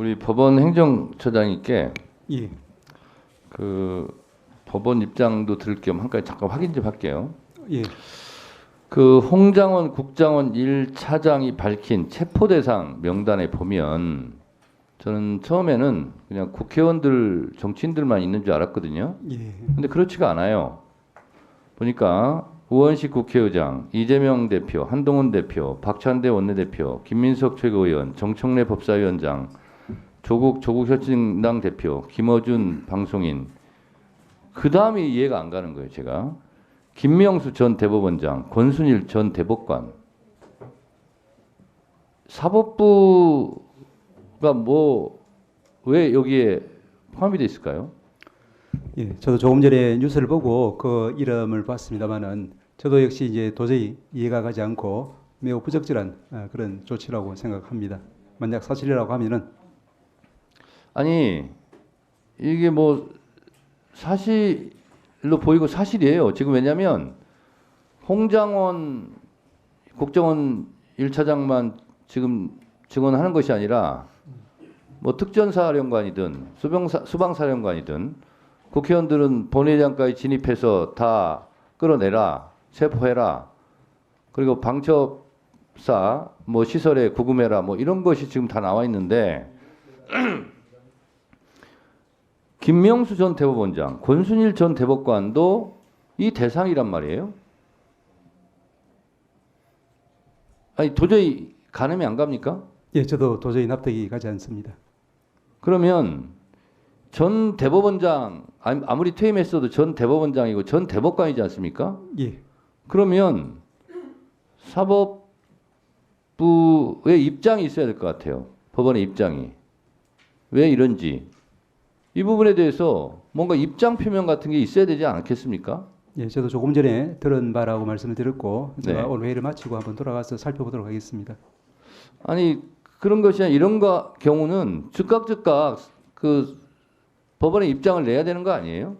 우리 법원 행정처장님께 예. 그 법원 입장도 들을 겸 한 가지 잠깐 확인 좀 할게요. 예. 그 홍장원 국장원 1차장이 밝힌 체포 대상 명단에 보면 저는 처음에는 그냥 국회의원들 정치인들만 있는 줄 알았거든요. 예. 근데 그렇지가 않아요. 보니까 우원식 국회의장, 이재명 대표, 한동훈 대표, 박찬대 원내대표, 김민석 최고위원, 정청래 법사위원장, 조국 조국 혁신당 대표, 김어준 방송인. 그 다음이 이해가 안 가는 거예요, 제가. 김명수 전 대법원장, 권순일 전 대법관. 사법부가 뭐 왜 여기에 포함이 돼 있을까요? 예. 저도 조금 전에 뉴스를 보고 그 이름을 봤습니다만은 저도 역시 이제 도저히 이해가 가지 않고 매우 부적절한 아, 그런 조치라고 생각합니다. 만약 사실이라고 하면은 아니 이게 뭐 사실로 보이고 사실이에요. 지금 왜냐하면 홍장원 국정원 1차장만 지금 증언하는 것이 아니라 뭐 특전사령관이든 수병사, 수방사령관이든 국회의원들은 본회의장까지 진입해서 다 끌어내라 체포해라 그리고 방첩사 뭐 시설에 구금해라 뭐 이런 것이 지금 다 나와 있는데 김명수 전 대법원장, 권순일 전 대법관도 이 대상이란 말이에요. 아니 도저히 가늠이 안 갑니까? 예, 저도 도저히 납득이 가지 않습니다. 그러면 전 대법원장 아니, 아무리 퇴임했어도 전 대법원장이고 전 대법관이지 않습니까? 예. 그러면 사법부의 입장이 있어야 될 것 같아요. 법원의 입장이 왜 이런지 이 부분에 대해서 뭔가 입장 표명 같은 게 있어야 되지 않겠습니까? 예, 저도 조금 전에 들은 바라고 말씀을 드렸고 네. 오늘 회의를 마치고 한번 돌아가서 살펴보도록 하겠습니다. 아니 그런 것이 아니라 이런 거 경우는 즉각 즉각 그 법원의 입장을 내야 되는 거 아니에요?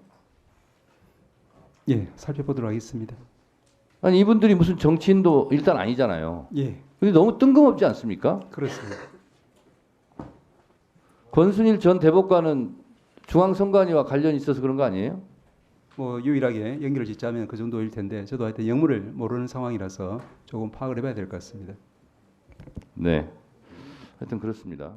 예, 살펴보도록 하겠습니다. 아니 이분들이 무슨 정치인도 일단 아니잖아요. 예, 근데 너무 뜬금없지 않습니까? 그렇습니다. 권순일 전 대법관은 중앙선관위와 관련이 있어서 그런 거 아니에요? 뭐 유일하게 연결을 짓자면 그 정도일 텐데 저도 하여튼 영문을 모르는 상황이라서 조금 파악을 해봐야 될 것 같습니다. 네. 하여튼 그렇습니다.